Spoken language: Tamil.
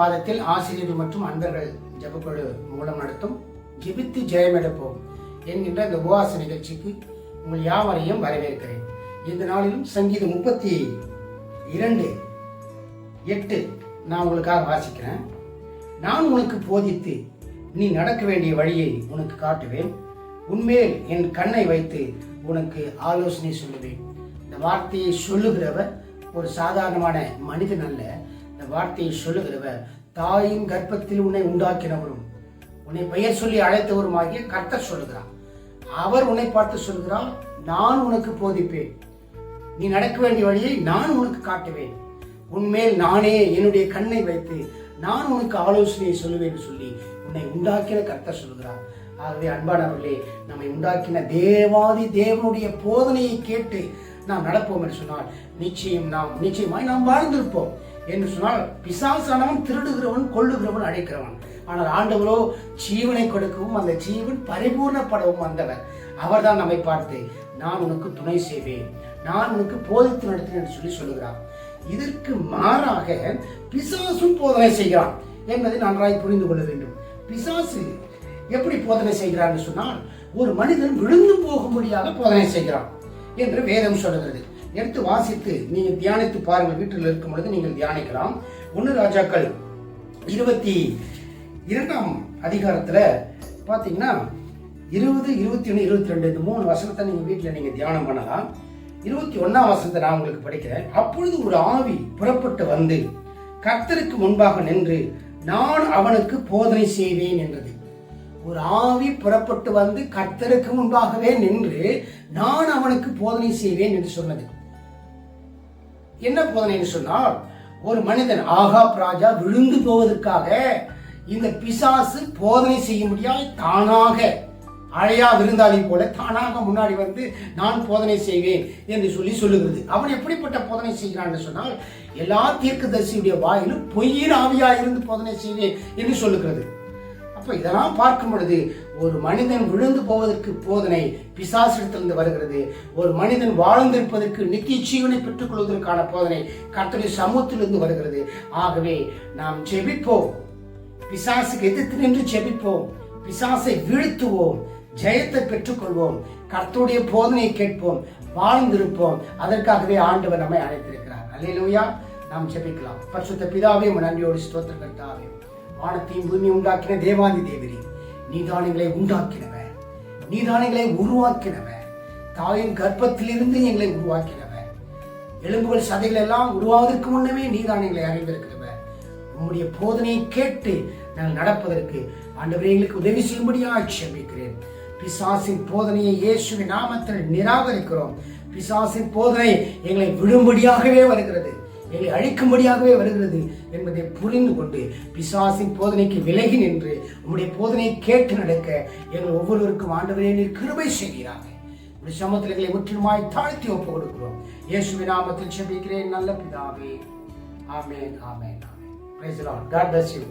பாதத்தில் ஆசிரியர்கள் மற்றும் அன்பர்கள் ஜபக்குழு மூலம் நடத்தும் ஜெபித்து ஜெயமெடுப்போம் என்கின்ற இந்த உபவாச நிகழ்ச்சிக்கு உங்கள் யாவரையும் வரவேற்கிறேன். இந்த நாளிலும் சங்கீதம் முப்பத்தி இரண்டு எட்டு நான் உங்களுக்காக வாசிக்கிறேன். நான் உனக்கு போதித்து நீ நடக்க வேண்டிய வழியை உனக்கு காட்டுவேன். உன்மேல் என் கண்ணை வைத்து உனக்கு ஆலோசனை சொல்லுவேன். இந்த வார்த்தையை சொல்லுகிறவர் ஒரு சாதாரணமான மனிதன் அல்ல. இந்த வார்த்தையை சொல்லுகிறவர் தாயின் கர்ப்பத்தில் உன்னை உண்டாக்கினவரும் உன்னை பெயர் சொல்லி அழைத்தவருமாகிய கர்த்தர் சொல்லுகிறார் அவர் உன்னை பார்த்து சொல்கிறார் நான் உனக்கு போதிப்பேன். நீ நடக்க வேண்டிய வழியை நான் உனக்கு காட்டுவேன். உன்மேல் நானே என்னுடைய கண்ணை வைத்து நான் உனக்கு ஆலோசனையை சொல்லுவேன் சொல்லி உன்னை உண்டாக்கின கர்த்தர் சொல்கிறார். ஆகவே அன்பானவர்களே நம்மை உண்டாக்கின தேவாதி தேவனுடைய போதனையை கேட்டு நாம் நடப்போம் என்று சொன்னால் நிச்சயம் நாம் நிச்சயமாய் நாம் வாழ்ந்திருப்போம். என்று சொன்னால் பிசாசானவன் திருடுகிறவன் கொள்ளுகிறவன் அழைக்கிறவன் ஆனால் ஆண்டவரோ ஜீவனை கொடுக்கவும் அந்த ஜீவன் பரிபூர்ணப்படவும் வந்தவர். அவர்தான் நம்மை பார்த்து நான் உனக்கு துணை செய்வேன். நான் உனக்கு போதித்து நடத்தினேன் என்று சொல்லி சொல்லுகிறார். இதற்கு மாறாக பிசாசும் போதனை செய்கிறான் என்பதை நன்றாய் புரிந்து கொள்ள வேண்டும். பிசாசு எப்படி போதனை செய்கிறான் சொன்னால் ஒரு மனிதன் விழுந்து போகும்படியாக போதனை செய்கிறான் என்று வேதம் சொல்லுகிறது. எடுத்து வாசித்து நீங்கள் தியானித்து பாருங்கள். வீட்டில் இருக்கும் பொழுது நீங்கள் தியானிக்கலாம். ஒன்று ராஜாக்கள் இருபத்தி இரண்டாம் அதிகாரத்துல பாத்தீங்கன்னா இருபது இருபத்தி ஒன்று இருபத்தி ரெண்டு இந்த மூணு வசனத்தை நீங்க வீட்டில் நீங்க தியானம் பண்ணலாம். இருபத்தி ஒன்னாம் வசனத்தை நான் உங்களுக்கு படிக்கிறேன். அப்பொழுது ஒரு ஆவி புறப்பட்டு வந்து கர்த்தருக்கு முன்பாக நின்று நான் அவனுக்கு போதனை செய்வேன் என்றது. ஒரு ஆவி புறப்பட்டு வந்து கர்த்தருக்கு முன்பாகவே நின்று நான் அவனுக்கு போதனை செய்வேன் என்று சொன்னது. என்ன போதனைன்னு சொன்னால் ஒரு மனிதன் ஆகா ராஜா விழுந்து போவதற்காக இந்த பிசாசு போதனை செய்ய முடியாது தானாக அழையா விருந்தாளி போல தானாக முன்னாடி வந்து நான் போதனை செய்வேன் என்று சொல்லி சொல்லுகிறது. அவன் எப்படிப்பட்ட போதனை செய்கிறான் சொன்னால் எல்லா தீர்க்கதரிசியுடைய வாயிலும் பொய்யின் ஆவியா இருந்து போதனை செய்வேன் என்று சொல்லுகிறது. அப்போ இதெல்லாம் பார்க்கும் பொழுது ஒரு மனிதன் விழுந்து போவதற்கு போதனை பிசாசிடத்திலிருந்து வருகிறது. ஒரு மனிதன் வாழ்ந்திருப்பதற்கு நித்திய ஜீவனை பெற்றுக் கொள்வதற்கான போதனை கர்த்தருடைய சமூகத்திலிருந்து வருகிறது. ஆகவே நாம் ஜெபிப்போம். பிசாசுக்கு எதிர்த்து நின்று ஜெபிப்போம். பிசாசை வீழ்த்துவோம். ஜெயத்தை பெற்றுக்கொள்வோம். கர்த்தருடைய போதனையை கேட்போம். வாழ்ந்திருப்போம். அதற்காகவே ஆண்டவர் நம்மை அழைத்திருக்கிறார். அல்லேலூயா. நாம் ஜெபிக்கலாம். பரிசுத்த பிதாவே நன்றியோடு ஸ்தோத்திரம் கர்த்தாவே. வானத்தையும் பூமி உண்டாக்கின தேவாதி தேவரே நீதானங்களை உண்டாக்கினவர் நீதானங்களை உருவாக்கினவ தாயின் கர்ப்பத்திலிருந்து எங்களை உருவாக்கினவ எலும்புகள் சதைகள் எல்லாம் உருவாவதற்கு முன்னமே நீதான் எங்களை அறிந்திருக்கிறவர் உம்முடைய போதனையை கேட்டு நாங்கள் நடப்பதற்கு ஆண்டவரே எங்களுக்கு உதவி செய்யும்படியாக செபிக்கிறேன். பிசாசின் போதனையை இயேசுவின் நாமத்தில் நிராகரிக்கிறோம். பிசாசின் போதனை எங்களை விடும்படியாகவே வருகிறது. எங்களை அழிக்கும்படியாகவே வருகிறது என்பதை புரிந்து கொண்டு பிசாசின் போதனைக்கு விலகி நின்று உம்முடைய போதனையை கேட்டு நடக்க எங்கள் ஒவ்வொருவருக்கும் ஆண்டவரே நீர் கிருபை செய்கிறாங்க உடைய சமத்தில் எங்களை முற்றிலுமாய் தாழ்த்தி ஒப்பு கொடுக்கிறோம். இயேசுவி நாமத்தில் செபிக்கிறேன் நல்ல பிதாவே. Amen amen amen. Praise Lord God bless you